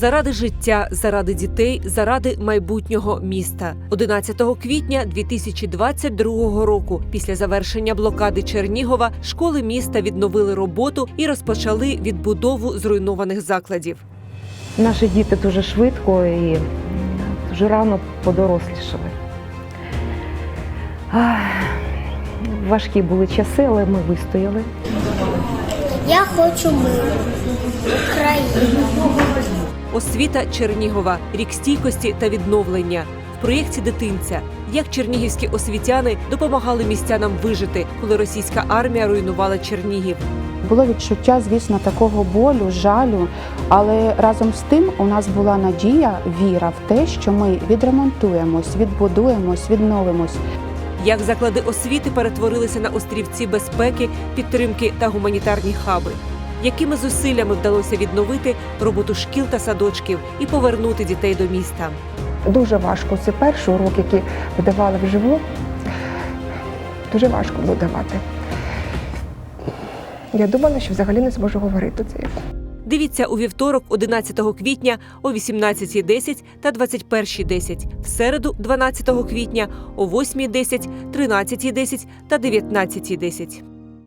заради життя, заради дітей, заради майбутнього міста. 11 квітня 2022 року, після завершення блокади Чернігова, школи міста відновили роботу і розпочали відбудову зруйнованих закладів. Наші діти дуже швидко і дуже рано подорослішали. Ах, Важкі були часи, але ми вистояли. Я хочу миру. Україну. Освіта Чернігова, рік стійкості та відновлення. В проєкті дитинця як чернігівські освітяни допомагали містянам вижити, коли російська армія руйнувала Чернігів. Було відчуття, звісно, такого болю, жалю, але разом з тим у нас була надія, віра в те, що ми відремонтуємось, відбудуємось, відновимось. Як заклади освіти перетворилися на острівці безпеки, підтримки та гуманітарні хаби. Якими зусиллями вдалося відновити роботу шкіл та садочків і повернути дітей до міста? Дуже важко. Це перший урок, який видавали вживу. Дуже важко було давати. Я думала, що взагалі не зможу говорити це. Дивіться у вівторок, 11 квітня о 18.10 та 21.10, в середу, 12 квітня о 8.10, 13.10 та 19.10.